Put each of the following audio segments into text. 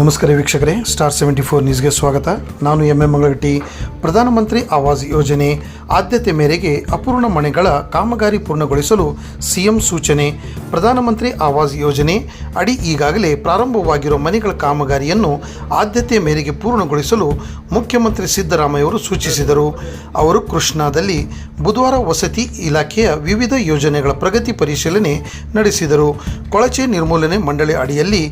ನಮಸ್ಕಾರ ವೀಕ್ಷಕರೇ star seventy four ನ್ಯೂಸ್ಗೆ ಸ್ವಾಗತ. ನಾನು ಎಂ ಎಂ ಮಂಗಳಗಟ್ಟಿ ಪ್ರಧಾನಮಂತ್ರಿ ಆವಾಸ್ ಯೋಜನೆ ಆದ್ಯತೆ ಮೇರೆಗೆ ಅಪೂರ್ಣ ಮನೆಗಳ ಕಾಮಗಾರಿ ಪೂರ್ಣಗೊಳಿಸಲು ಸಿಎಂ ಸೂಚನೆ. ಪ್ರಧಾನಮಂತ್ರಿ ಆವಾಸ್ ಯೋಜನೆ ಅಡಿ ಈಗಾಗಲೇ ಪ್ರಾರಂಭವಾಗಿರುವ ಮನೆಗಳ ಕಾಮಗಾರಿಯನ್ನು ಆದ್ಯತೆ ಮೇರೆಗೆ ಪೂರ್ಣಗೊಳಿಸಲು ಮುಖ್ಯಮಂತ್ರಿ ಸಿದ್ದರಾಮಯ್ಯ ಅವರು ಸೂಚಿಸಿದರು. ಅವರು ಕೃಷ್ಣಾದಲ್ಲಿ ಬುಧವಾರ ವಸತಿ ಇಲಾಖೆಯ ವಿವಿಧ ಯೋಜನೆಗಳ ಪ್ರಗತಿ ಪರಿಶೀಲನೆ ನಡೆಸಿದರು. ಕೊಳಚೆ ನಿರ್ಮೂಲನೆ ಮಂಡಳಿ ಅಡಿಯಲ್ಲಿ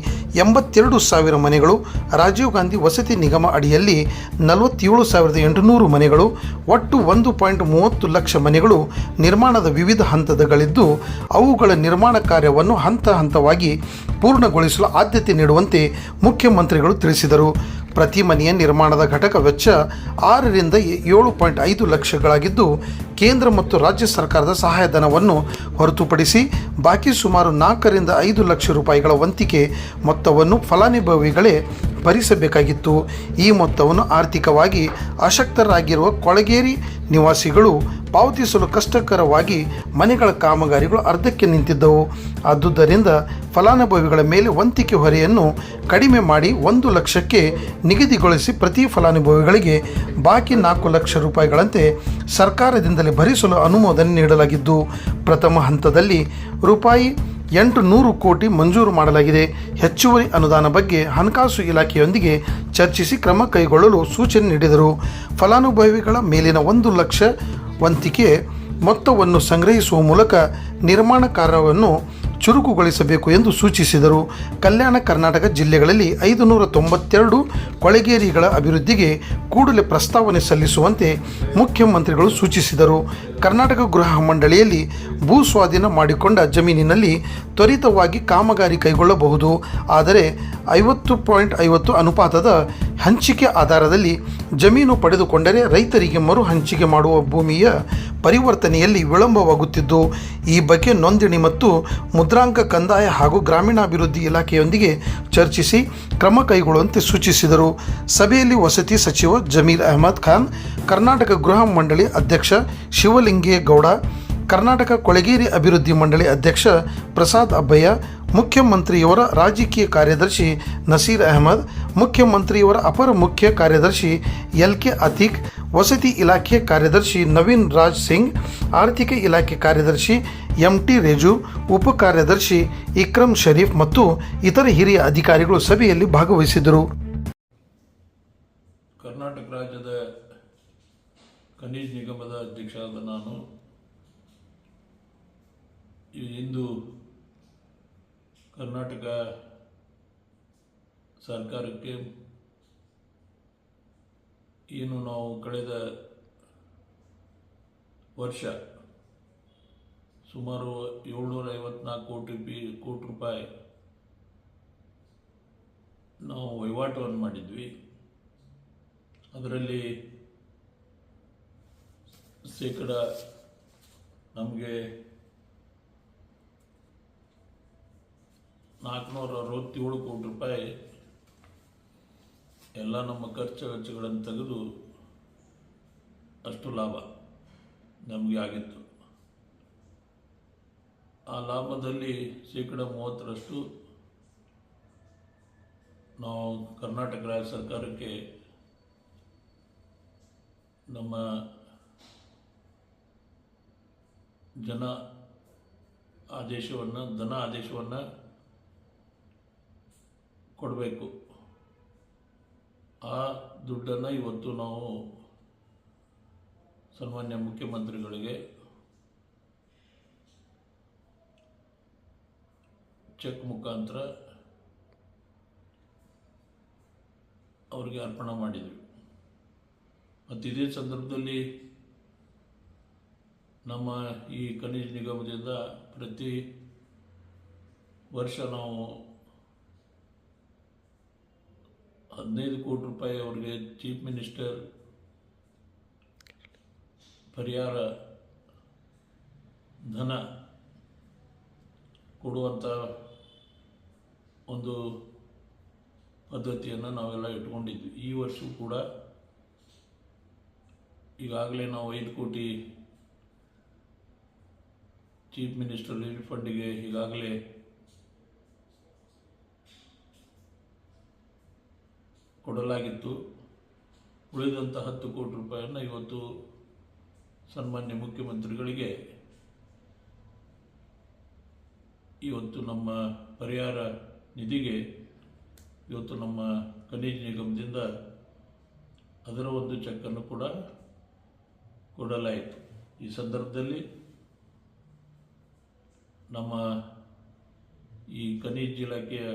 ಎಂಬತ್ತೆರಡು ಸಾವಿರ ಮನೆಗಳು, ರಾಜೀವ್ ಗಾಂಧಿ ವಸತಿ ನಿಗಮ ಅಡಿಯಲ್ಲಿ ನಲವತ್ತೇಳು ಸಾವಿರದ ಎಂಟುನೂರು ಮನೆಗಳು, ಒಟ್ಟು ಒಂದು ಪಾಯಿಂಟ್ ಮೂವತ್ತು ಲಕ್ಷ ಮನೆಗಳು ನಿರ್ಮಾಣದ ವಿವಿಧ ಹಂತದಗಳಿದ್ದು ಅವುಗಳ ನಿರ್ಮಾಣ ಕಾರ್ಯವನ್ನು ಹಂತ ಹಂತವಾಗಿ ಪೂರ್ಣಗೊಳಿಸಲು ಆದ್ಯತೆ ನೀಡುವಂತೆ ಮುಖ್ಯಮಂತ್ರಿಗಳು ತಿಳಿಸಿದರು. ಪ್ರತಿ ಮನೆಯ ನಿರ್ಮಾಣದ ಘಟಕ ವೆಚ್ಚ ಆರರಿಂದ ಏಳು ಪಾಯಿಂಟ್ ಐದು ಲಕ್ಷಗಳಾಗಿದ್ದು, ಕೇಂದ್ರ ಮತ್ತು ರಾಜ್ಯ ಸರ್ಕಾರದ ಸಹಾಯಧನವನ್ನು ಹೊರತುಪಡಿಸಿ ಬಾಕಿ ಸುಮಾರು ನಾಲ್ಕರಿಂದ ಐದು ಲಕ್ಷ ರೂಪಾಯಿಗಳ ವಂತಿಕೆ ಮೊತ್ತವನ್ನು ಫಲಾನುಭವಿಗಳೇ ಭರಿಸಬೇಕಾಗಿತ್ತು. ಈ ಮೊತ್ತವನ್ನು ಆರ್ಥಿಕವಾಗಿ ಅಶಕ್ತರಾಗಿರುವ ಕೊಳಗೇರಿ ನಿವಾಸಿಗಳು ಪಾವತಿಸಲು ಕಷ್ಟಕರವಾಗಿ ಮನೆಗಳ ಕಾಮಗಾರಿಗಳು ಅರ್ಧಕ್ಕೆ ನಿಂತಿದ್ದವು. ಆದುದರಿಂದ ಫಲಾನುಭವಿಗಳ ಮೇಲೆ ವಂತಿಕೆ ಹೊರೆಯನ್ನು ಕಡಿಮೆ ಮಾಡಿ ಒಂದು ಲಕ್ಷಕ್ಕೆ ನಿಗದಿಗೊಳಿಸಿ ಪ್ರತಿ ಫಲಾನುಭವಿಗಳಿಗೆ ಬಾಕಿ ನಾಲ್ಕು ಲಕ್ಷ ರೂಪಾಯಿಗಳಂತೆ ಸರ್ಕಾರದಿಂದಲೇ ಭರಿಸಲು ಅನುಮೋದನೆ ನೀಡಲಾಗಿದ್ದು, ಪ್ರಥಮ ಹಂತದಲ್ಲಿ ರೂಪಾಯಿ ಎಂಟು ನೂರು ಕೋಟಿ ಮಂಜೂರು ಮಾಡಲಾಗಿದೆ. ಹೆಚ್ಚುವರಿ ಅನುದಾನ ಬಗ್ಗೆ ಹಣಕಾಸು ಇಲಾಖೆಯೊಂದಿಗೆ ಚರ್ಚಿಸಿ ಕ್ರಮ ಕೈಗೊಳ್ಳಲು ಸೂಚನೆ ನೀಡಿದರು. ಫಲಾನುಭವಿಗಳ ಮೇಲಿನ ಒಂದು ಲಕ್ಷ ವಂತಿಕೆ ಮೊತ್ತವನ್ನು ಸಂಗ್ರಹಿಸುವ ಮೂಲಕ ನಿರ್ಮಾಣ ಕಾರ್ಯವನ್ನು ಚುರುಕುಗೊಳಿಸಬೇಕು ಎಂದು ಸೂಚಿಸಿದರು. ಕಲ್ಯಾಣ ಕರ್ನಾಟಕ ಜಿಲ್ಲೆಗಳಲ್ಲಿ ಐದು ನೂರ ತೊಂಬತ್ತೆರಡು ಕೊಳೆಗೇರಿಗಳ ಅಭಿವೃದ್ಧಿಗೆ ಕೂಡಲೇ ಪ್ರಸ್ತಾವನೆ ಸಲ್ಲಿಸುವಂತೆ ಮುಖ್ಯಮಂತ್ರಿಗಳು ಸೂಚಿಸಿದರು. ಕರ್ನಾಟಕ ಗೃಹ ಮಂಡಳಿಯಲ್ಲಿ ಭೂ ಸ್ವಾಧೀನ ಮಾಡಿಕೊಂಡ ಜಮೀನಿನಲ್ಲಿ ತ್ವರಿತವಾಗಿ ಕಾಮಗಾರಿ ಕೈಗೊಳ್ಳಬಹುದು. ಆದರೆ ಐವತ್ತು ಪಾಯಿಂಟ್ ಐವತ್ತು ಅನುಪಾತದ ಹಂಚಿಕೆ ಆಧಾರದಲ್ಲಿ ಜಮೀನು ಪಡೆದುಕೊಂಡರೆ ರೈತರಿಗೆ ಮರು ಹಂಚಿಕೆ ಮಾಡುವ ಭೂಮಿಯ ಪರಿವರ್ತನೆಯಲ್ಲಿ ವಿಳಂಬವಾಗುತ್ತಿದ್ದು, ಈ ಬಗ್ಗೆ ನೋಂದಣಿ ಮತ್ತು ಮುದ್ರಾಂಕ ಕಂದಾಯ ಹಾಗೂ ಗ್ರಾಮೀಣಾಭಿವೃದ್ಧಿ ಇಲಾಖೆಯೊಂದಿಗೆ ಚರ್ಚಿಸಿ ಕ್ರಮ ಕೈಗೊಳ್ಳುವಂತೆ ಸೂಚಿಸಿದರು. ಸಭೆಯಲ್ಲಿ ವಸತಿ ಸಚಿವ ಜಮೀರ್ ಅಹಮದ್ ಖಾನ್, ಕರ್ನಾಟಕ ಗೃಹ ಮಂಡಳಿ ಅಧ್ಯಕ್ಷ ಶಿವಲಿಂಗೇಗೌಡ, ಕರ್ನಾಟಕ ಕೊಳಗೇರಿ ಅಭಿವೃದ್ಧಿ ಮಂಡಳಿ ಅಧ್ಯಕ್ಷ ಪ್ರಸಾದ್ ಅಬ್ಬಯ್ಯ, ಮುಖ್ಯಮಂತ್ರಿಯವರ ರಾಜಕೀಯ ಕಾರ್ಯದರ್ಶಿ ನಸೀರ್ ಅಹಮದ್, ಮುಖ್ಯಮಂತ್ರಿಯವರ ಅಪರ ಮುಖ್ಯ ಕಾರ್ಯದರ್ಶಿ ಎಲ್ ಕೆ ಅತೀಕ್, ವಸತಿ ಇಲಾಖೆ ಕಾರ್ಯದರ್ಶಿ ನವೀನ್ ರಾಜ್ ಸಿಂಗ್, ಆರ್ಥಿಕ ಇಲಾಖೆ ಕಾರ್ಯದರ್ಶಿ ಎಂ ಟಿ ರೇಜು ಉಪ ಕಾರ್ಯದರ್ಶಿ ಇಕ್ರಮ್ ಶರೀಫ್ ಮತ್ತು ಇತರ ಹಿರಿಯ ಅಧಿಕಾರಿಗಳು ಸಭೆಯಲ್ಲಿ ಭಾಗವಹಿಸಿದರು ಕರ್ನಾಟಕ ರಾಜ್ಯದ ಖನಿಜ್ ನಿಗಮದ ಅಧ್ಯಕ್ಷರಾದ ನಾನು. ಇಂದು ಕರ್ನಾಟಕ ಸರ್ಕಾರಕ್ಕೆ ಏನು ನಾವು ಕಳೆದ ವರ್ಷ ಸುಮಾರು ಏಳ್ನೂರ ಐವತ್ನಾಲ್ಕು ಕೋಟಿ ಬಿ, ಕೋಟಿ ರೂಪಾಯಿ ನಾವು ವಹಿವಾಟವನ್ನು ಮಾಡಿದ್ವಿ. ಅದರಲ್ಲಿ ಶೇಕಡ ನಮಗೆ ನಾಲ್ಕುನೂರ ಅರವತ್ತೇಳು ಕೋಟಿ ರೂಪಾಯಿ ಎಲ್ಲ ನಮ್ಮ ಖರ್ಚು ವೆಚ್ಚಗಳನ್ನು ತೆಗೆದು ಅಷ್ಟು ಲಾಭ ನಮಗೆ ಆಗಿತ್ತು. ಆ ಲಾಭದಲ್ಲಿ ಶೇಕಡ ಮೂವತ್ತರಷ್ಟು ನಾವು ಕರ್ನಾಟಕ ರಾಜ್ಯ ಸರ್ಕಾರಕ್ಕೆ ನಮ್ಮ ಜನ ಆದೇಶವನ್ನು, ಧನ ಆದೇಶವನ್ನು ಕೊಡಬೇಕು. ಆ ದುಡ್ಡನ್ನು ಇವತ್ತು ನಾವು ಸನ್ಮಾನ್ಯ ಮುಖ್ಯಮಂತ್ರಿಗಳಿಗೆ ಚೆಕ್ ಮುಖಾಂತರ ಅವರಿಗೆ ಅರ್ಪಣೆ ಮಾಡಿದ್ವಿ ಮತ್ತು ಇದೇ ಸಂದರ್ಭದಲ್ಲಿ ನಮ್ಮ ಈ ಖನಿಜ ನಿಗಮದಿಂದ ಪ್ರತಿ ವರ್ಷ ನಾವು ಹದಿನೈದು ಕೋಟಿ ರೂಪಾಯಿ ಅವರಿಗೆ ಚೀಫ್ ಮಿನಿಸ್ಟರ್ ಪರಿಹಾರ ಧನ ಕೊಡುವಂಥ ಒಂದು ಪದ್ಧತಿಯನ್ನು ನಾವೆಲ್ಲ ಇಟ್ಕೊಂಡಿದ್ವಿ. ಈ ವರ್ಷ ಕೂಡ ಈಗಾಗಲೇ ನಾವು ಐದು ಕೋಟಿ ಚೀಫ್ ಮಿನಿಸ್ಟರ್ ರಿಲೀಫ್ ಫಂಡಿಗೆ ಈಗಾಗಲೇ ಕೊಡಲಾಗಿತ್ತು. ಉಳಿದಂಥ ಹತ್ತು ಕೋಟಿ ರೂಪಾಯಿಯನ್ನು ಇವತ್ತು ಸನ್ಮಾನ್ಯ ಮುಖ್ಯಮಂತ್ರಿಗಳಿಗೆ ಇವತ್ತು ನಮ್ಮ ಪರಿಹಾರ ನಿಧಿಗೆ ಇವತ್ತು ನಮ್ಮ ಖನಿಜ ನಿಗಮದಿಂದ ಅದರ ಒಂದು ಚೆಕ್ಕನ್ನು ಕೂಡ ಕೊಡಲಾಯಿತು. ಈ ಸಂದರ್ಭದಲ್ಲಿ ನಮ್ಮ ಈ ಖನಿಜ ಇಲಾಖೆಯ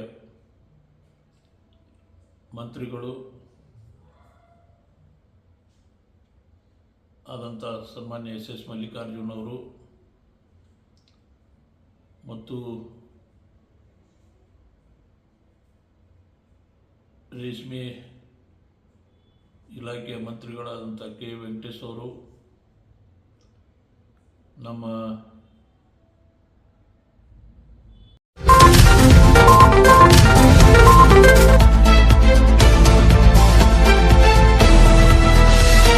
ಮಂತ್ರಿಗಳು ಆದಂಥ ಸನ್ಮಾನ್ಯ ಎಸ್ ಎಸ್ ಮಲ್ಲಿಕಾರ್ಜುನ್ ಅವರು ಮತ್ತು ರೇಷ್ಮೆ ಇಲಾಖೆಯ ಮಂತ್ರಿಗಳಾದಂಥ ಕೆ ವೆಂಕಟೇಶ್ ಅವರು ನಮ್ಮ